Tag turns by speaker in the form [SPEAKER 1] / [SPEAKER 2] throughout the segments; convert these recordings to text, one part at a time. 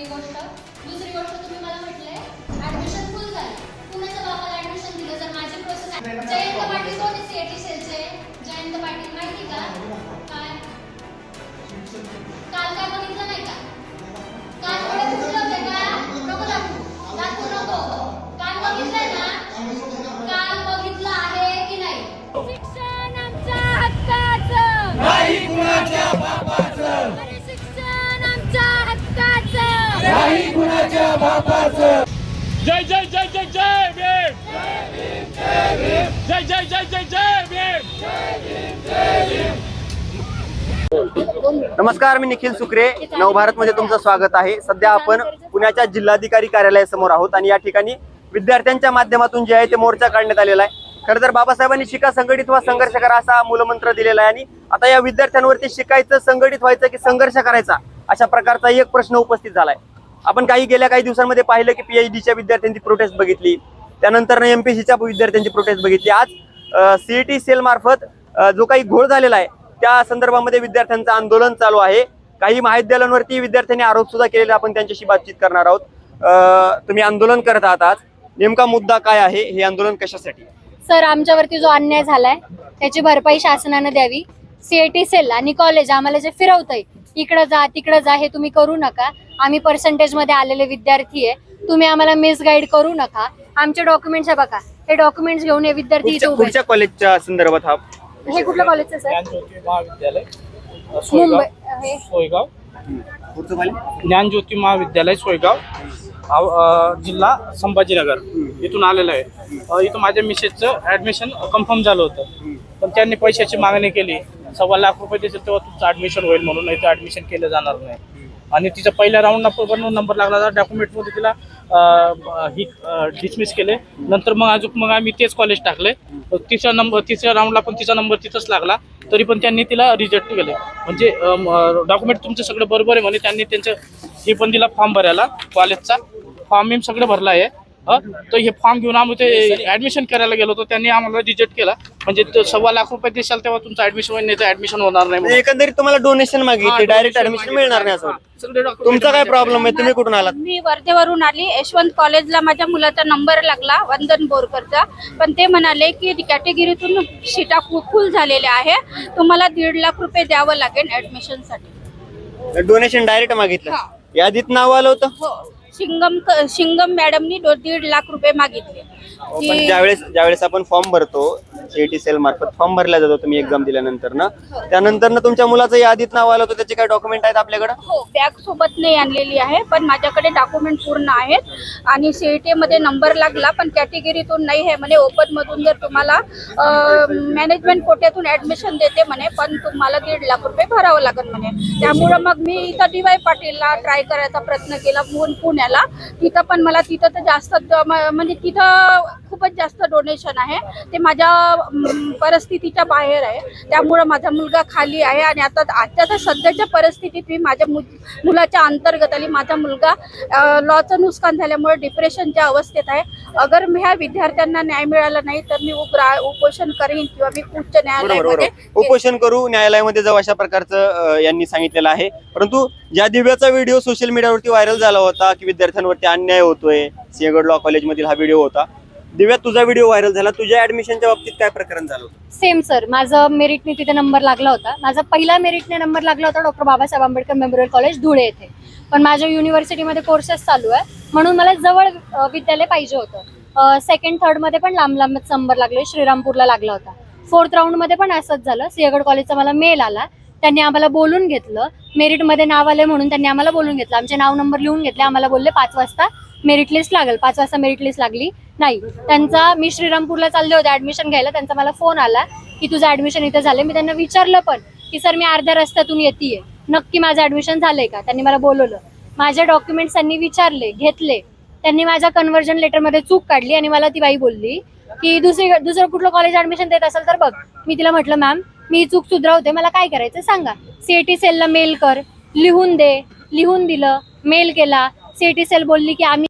[SPEAKER 1] पहिली गोष्ट. दुसरी गोष्ट तुम्ही मला म्हटलंय ऍडमिशन फुल झाले. कुणाच्या बापाला ऍडमिशन दिलं जर माझी प्रोसेस जयंत पाटील कोण आहे सीएटी सेलचे जयंत पाटील माहिती का?
[SPEAKER 2] जय जय जय जय जय भीम. जय जय जय जय जय भीम
[SPEAKER 3] नमस्कार मी निखिल सुक्रे. नवभारत मध्ये तुमचं स्वागत आहे. सध्या आपण पुण्याच्या जिल्हाधिकारी कार्यालयासमोर आहोत आणि या ठिकाणी विद्यार्थ्यांच्या माध्यमातून जे आहे ते मोर्चा काढण्यात आलेला आहे. खरं तर बाबासाहेबांनी शिका संघटित व्हा संघर्ष करा असा मूलमंत्र दिलेला आहे आणि आता या विद्यार्थ्यांवरती शिकायचं संघटित व्हायचं की संघर्ष करायचा अशा प्रकारचा एक प्रश्न उपस्थित झालाय. आपण काही गेल्या काही दिवसांमध्ये पाहिलं की पीएचडीच्या विद्यार्थ्यांची प्रोटेस्ट बघितली. त्यानंतर एमपीसीच्या विद्यार्थ्यांची प्रोटेस्ट बघितली. आज सीईटी सेल मार्फत जो काही घोळ झालेला आहे त्या संदर्भामध्ये विद्यार्थ्यांचं आंदोलन चालू आहे. काही महाविद्यालयांवरती विद्यार्थ्यांनी आरोप सुद्धा केलेले आपण त्यांच्याशी बातचीत करणार आहोत. तुम्ही आंदोलन करत आहात आज. नेमका मुद्दा काय आहे हे आंदोलन कशासाठी?
[SPEAKER 1] सर आमच्यावरती जो अन्याय झालाय त्याची भरपाई शासनानं द्यावी. सीएटी सेल आणि कॉलेज आम्हाला जे फिरवतंय इकडं जा तिकडं जा हे तुम्ही करू नका. आम्ही पर्सेंटेजमध्ये आलेले विद्यार्थी आहे. तुम्ही आम्हाला मिसगाईड करू नका. आमचे डॉक्युमेंट्स आहे बघा हे डॉक्युमेंट्स घेऊन हे विद्यार्थी इथे
[SPEAKER 3] कुठच्या
[SPEAKER 1] उभे
[SPEAKER 3] कुठच्या कॉलेजच्या संदर्भात हा?
[SPEAKER 1] आहेत. हे कुठलं कॉलेजचं सर
[SPEAKER 4] ज्ञानज्योती महाविद्यालय
[SPEAKER 1] मुंबई
[SPEAKER 4] सोयगाव.
[SPEAKER 1] हे.
[SPEAKER 4] सोयगाव.
[SPEAKER 3] पुढचं पाहिलं?
[SPEAKER 4] ज्ञानज्योती महाविद्यालय सोयगाव. आव- अ, जिल्हा संभाजीनगर इथून आलेलं आहे. अ, इथं माझ्या मिसेसचं ऍडमिशन कन्फर्म झालं होतं. पण त्यांनी पैशाची मागणी केली. सव्वा लाख रुपये देतील तेव्हा तुमचं ऍडमिशन होईल म्हणून नाही तर ऍडमिशन केलं जाणार नाही. आणि तिचा पहिल्या राऊंडला पण नंबर लागला डॉक्युमेंटमध्ये तिला ही डिसमिस केले. नंतर मग अजून मग आम्ही तेच कॉलेज टाकले. तिसऱ्या नंबर तिसऱ्या राऊंडला पण तिचा नंबर तिथंच लागला. तरी पण त्यांनी तिला रिजेक्ट केले. म्हणजे डॉक्युमेंट तुमचं सगळं बरोबर आहे म्हणे त्यांनी त्यांचं हे पण दिला फॉर्म भरायला कॉलेजचा फॉर्म मी सगळं भरला आहे. तर हे फॉर्म घेऊन आम्ही ते ऍडमिशन करायला गेलो होतो. त्यांनी आम्हाला रिजेक्ट केला. म्हणजे तो सव्वा लाख रुपये देशाल तेव्हा तुमचं ऍडमिशन होईल नाही तर ऍडमिशन होणार नाही
[SPEAKER 3] म्हणजे. एकंदरीत तुम्हाला डोनेशन
[SPEAKER 4] हा,
[SPEAKER 3] मागितले डायरेक्ट ऍडमिशन मिळणार नाही असं तुमचा काय प्रॉब्लेम आहे? तुम्ही कुठून आलात?
[SPEAKER 5] मी वर्धेवरून आली. यशवंत कॉलेजला माझ्या मुलाचा नंबर लागला वंदन बोरकरचा. पण ते म्हणाले की कॅटेगरीतून सीटा फुल झालेल्या आहे. तुम्हाला दीड लाख रुपये द्यावं लागेल ऍडमिशनसाठी
[SPEAKER 3] डोनेशन डायरेक्ट मागितलं. यादीत नाव आलं होतं?
[SPEAKER 5] हो. शिंगम शिंगम मॅडमनी दीड लाख रुपये मागितले.
[SPEAKER 3] पण
[SPEAKER 5] की
[SPEAKER 3] ज्यावेळेस ज्यावेळेस आपण फॉर्म भरतो सीईटी सेल मार्फत फॉर्म भरला जातो तुम्ही एक्झाम दिल्यानंतर ना त्यानंतर ना तुमच्या मुलाचं यादीत नाव आलं होतं त्याचे काय डॉक्युमेंट आहेत आपल्याकडे?
[SPEAKER 5] हो बॅग सोबत नाही आणलेली आहे पण माझ्याकडे डॉक्युमेंट पूर्ण आहेत. आणि सीईटी मध्ये नंबर लागला पण कॅटेगरीतून नाही आहे म्हणे. ओपन मधून जर तुम्हाला मॅनेजमेंट कोट्यातून ऍडमिशन देते म्हणे पण तुम्हाला दीड लाख रुपये भरावं लागेल म्हणे. त्यामुळं मग मी इथं डी वाय पाटीलला ट्राय करायचा प्रयत्न केला पुण्याला. तिथं पण मला तिथं तर जास्त म्हणजे तिथं खूपच जास्त डोनेशन आहे. ते माझ्या परिस्थितीच्या बाहेर आहे. त्यामुळं माझा मुलगा खाली आहे आणि आता आजच्या सध्याच्या परिस्थितीत मी माझ्या मु मुलाच्या अंतर्गत आली माझा मुलगा लॉचं नुकसान झाल्यामुळे डिप्रेशनच्या अवस्थेत आहे. अगर मी ह्या विद्यार्थ्यांना न्याय मिळाला नाही तर मी उग्र उपोषण करेन किंवा मी उच्च न्यायालयामध्ये
[SPEAKER 3] उपोषण करू न्यायालयामध्ये जाऊ अशा प्रकारचं यांनी सांगितलेलं आहे. परंतु ज्या दिव्याचा व्हिडिओ सोशल मीडियावरती व्हायरल झाला होता की विद्यार्थ्यांवरती अन्याय होतोय सिंहगड लॉ कॉलेजमधील हा व्हिडिओ होता दिव्या तुझा व्हिडिओ व्हायरल झाला. तुझ्या ऍडमिशनच्या बाबतीत काय प्रकरण झालं होतं?
[SPEAKER 1] सेम सर माझं मेरिटने तिथे नंबर लागला होता. माझा पहिला मेरिटने नंबर लागला होता doctor Babasaheb Ambedkar memorial college Dhule येथे. पण माझ्या युनिव्हर्सिटीमध्ये कोर्सेस चालू आहे. म्हणून मला जवळ अ, विद्यालय पाहिजे होतं. सेकंड थर्डमध्ये पण लांब लांबच नंबर लागले. श्रीरामपूरला लागला होता. फोर्थ राऊंडमध्ये पण असंच झालं. सिंहगड कॉलेजचा मला मेल आला. त्यांनी आम्हाला बोलून घेतलं. मेरिटमध्ये नाव आले म्हणून त्यांनी आम्हाला बोलून घेतलं. आमचे नाव नंबर लिहून घेतले. आम्हाला बोलले पाच वाजता मेरिट लिस्ट लागेल. पाच वाजता मेरिट लिस्ट लागली. नाही त्यांचा मी श्रीरामपूरला चालले होते ऍडमिशन घ्यायला त्यांचा मला फोन आला की तुझं ऍडमिशन इथं झालं मी त्यांना विचारलं पण की सर मी अर्ध्या रस्त्यातून येते नक्की माझं ऍडमिशन झालंय का? त्यांनी मला बोलवलं. माझे डॉक्युमेंट्स त्यांनी विचारले घेतले. त्यांनी माझ्या कन्व्हर्जन लेटरमध्ये चूक काढली आणि मला ती बाई बोलली की दुसरी दुसरं कुठलं कॉलेज ऍडमिशन देत असेल तर बघ. मी तिला म्हटलं मॅम मी चूक सुधरवते. मला काय करायचं सांगा. सीएटी सेलला मेल कर लिहून दे. लिहून दिलं मेल केला. सीएटी सेल बोलली की आम्ही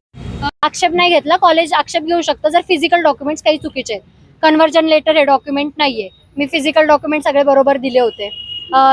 [SPEAKER 1] आक्षेप नाही घेतला. कॉलेज आक्षेप घेऊ शकतं. जर फिजिकल डॉक्युमेंट्स काही चुकीचे कन्व्हर्जन लेटर हे डॉक्युमेंट नाहीये. मी फिजिकल डॉक्युमेंट सगळे बरोबर दिले होते.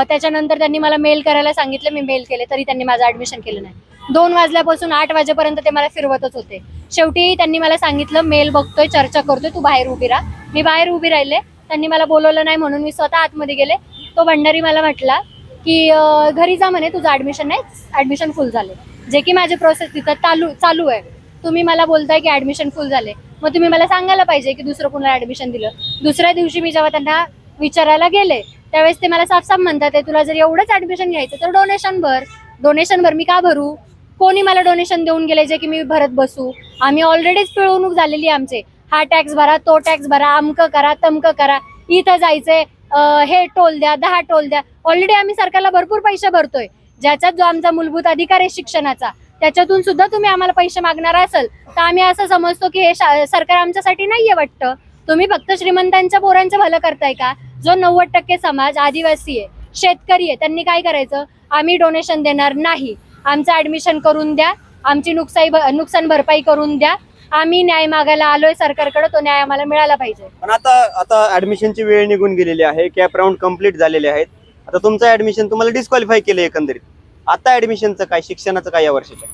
[SPEAKER 1] त्याच्यानंतर त्यांनी मला मेल करायला सांगितलं. मी मेल केले. तरी त्यांनी माझं ऍडमिशन केलं नाही. दोन वाजल्यापासून आठ वाजेपर्यंत ते मला फिरवतच होते. शेवटी त्यांनी मला सांगितलं मेल बघतोय चर्चा करतोय. तू बाहेर उभी राहा. मी बाहेर उभी राहिले. त्यांनी मला बोलवलं नाही म्हणून मी स्वतः आतमध्ये गेले. तो भंडारी मला म्हटला की घरी जा म्हणे. तुझं ऍडमिशन नाही. ऍडमिशन फुल झाले जे की माझे प्रोसेस तिथं चालू चालू आहे. तुम्ही मला बोलताय की ऍडमिशन फुल झाले मग तुम्ही मला सांगायला पाहिजे की दुसरं कोणाला ऍडमिशन दिलं. दुसऱ्या दिवशी मी जेव्हा त्यांना विचारायला गेले त्यावेळेस ते मला साफ साफ म्हणतात तुला जर एवढंच ऍडमिशन घ्यायचं तर डोनेशन भर. डोनेशन भर मी का भरू? कोणी मला डोनेशन देऊन गेले जे की मी भरत बसू? आम्ही ऑलरेडीच पिळवणूक झालेली आहे आमचे. हा टॅक्स भरा तो टॅक्स भरा अमकं करा तमकं करा. इथं जायचंय हे टोल द्या दहा टोल द्या. ऑलरेडी आम्ही सरकारला भरपूर पैसे भरतोय. ज्याच्यात जो आमचा मूलभूत अधिकार आहे शिक्षणाचा त्याच्यातून सुद्धा तुम्ही आम्हाला पैसे मागणार असाल. तर आम्ही असं समजतो की हे शा- सरकार आमच्यासाठी नाहीये वाटतं. तुम्ही फक्त श्रीमंतांच्या पोरांचं भलं करताय का? जो नव्वद टक्के समाज आदिवासी आहे शेतकरी आहे त्यांनी काय करायचं? आम्ही डोनेशन देणार नाही. आमचं ऍडमिशन करून द्या. आमची नुकसाई नुकसान भरपाई करून द्या. आम्ही न्याय मागायला आलोय सरकारकडे तो न्याय आम्हाला मिळाला पाहिजे.
[SPEAKER 3] पण आता आता ऍडमिशनची वेळ निघून गेलेली आहे. कॅप राऊंड कंप्लीट झालेले आहेत. आता तुमचं ऍडमिशन तुम्हाला डिस्क्वालिफाय केलं एकंदरीत. आता ऍडमिशनचं काय शिक्षणाचं काय या वर्षीचं?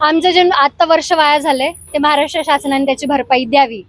[SPEAKER 1] आमचं जे आत्ता वर्ष वाया झाले ते महाराष्ट्र शासनाने त्याची भरपाई द्यावी.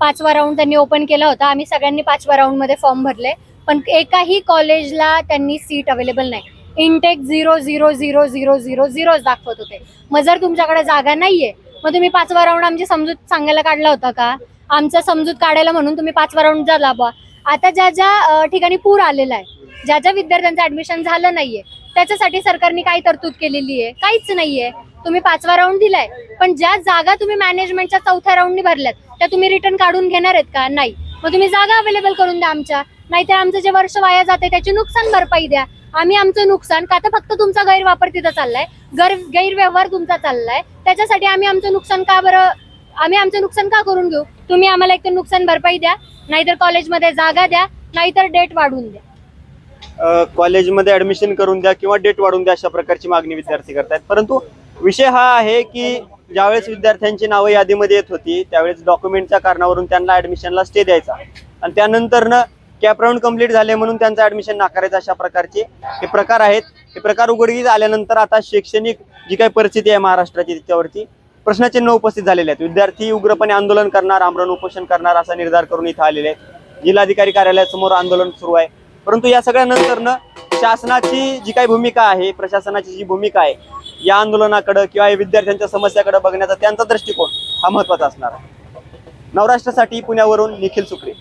[SPEAKER 1] पाचवा राऊंड त्यांनी ओपन केला होता. आम्ही सगळ्यांनी पाचव्या राऊंडमध्ये फॉर्म भरले. पण एकाही कॉलेजला त्यांनी सीट अवेलेबल नाही. Intake zero zero zero zero zero झिरोच दाखवत होते. मग जर तुमच्याकडे जागा नाहीये मग तुम्ही पाचवा राऊंड आमची समजूत सांगायला काढला होता का? आमचा समजूत काढायला म्हणून तुम्ही पाचवा राऊंड झाला बा आता ज्या ज्या अं, ठिकाणी पूर आलेला आहे ज्या ज्या विद्यार्थ्यांचं ऍडमिशन झालं नाहीये त्याच्यासाठी सरकारने काय तरतूद केलेली आहे. काहीच नाहीये. तुम्ही पाचवा राऊंड दिलाय. पण ज्या जागा तुम्ही मॅनेजमेंटच्या चौथ्या राऊंडनी भरल्यात त्या तुम्ही रिटर्न काढून घेणार आहेत का? नाही. मग तुम्ही जागा अवेलेबल करून द्या आमच्या. नाहीतर आमचं जे वर्ष वाया जाते त्याची नुकसान भरपाई द्या. आम्ही आमचं नुकसान का तर फक्त तुमचा गैरवापर तिथं चाललाय. गैर गैरव्यवहार तुमचा चाललाय. त्याच्यासाठी आम्ही आमचं नुकसान का बरं आम्ही आमचं नुकसान का करून घेऊ? तुम्ही आम्हाला एक तर नुकसान भरपाई द्या. नाहीतर कॉलेजमध्ये जागा द्या. नाहीतर डेट वाढवून द्या.
[SPEAKER 3] कॉलेजमध्ये ऍडमिशन करून द्या किंवा डेट वाढून द्या अशा प्रकारची मागणी विद्यार्थी करतायत. परंतु विषय हा आहे की ज्यावेळेस विद्यार्थ्यांची नावं यादीमध्ये येत होती त्यावेळेस डॉक्युमेंटच्या कारणावरून त्यांना ऍडमिशनला स्टे द्यायचा. आणि त्यानंतरनं कॅप राऊंड कंप्लीट झाले म्हणून त्यांचं ऍडमिशन नाकारायचं अशा प्रकारचे हे प्रकार आहेत. हे प्रकार उघडकीस आल्यानंतर आता शैक्षणिक जी काही परिस्थिती आहे महाराष्ट्राची त्याच्यावरती प्रश्नचिन्ह उपस्थित झालेले आहेत. विद्यार्थी उग्रपणे आंदोलन करणार आमरण उपोषण करणार असा निर्धार करून इथं आलेले आहेत. जिल्हाधिकारी कार्यालयासमोर आंदोलन सुरू आहे. परंतु या सगळ्यानंतरनं शासनाची जी काही भूमिका आहे प्रशासनाची जी भूमिका आहे या आंदोलनाकडं किंवा विद्यार्थ्यांच्या समस्याकडे बघण्याचा त्यांचा दृष्टिकोन हा महत्त्वाचा असणार आहे. नवराष्ट्रासाठी पुण्यावरून निखिल सुक्रे.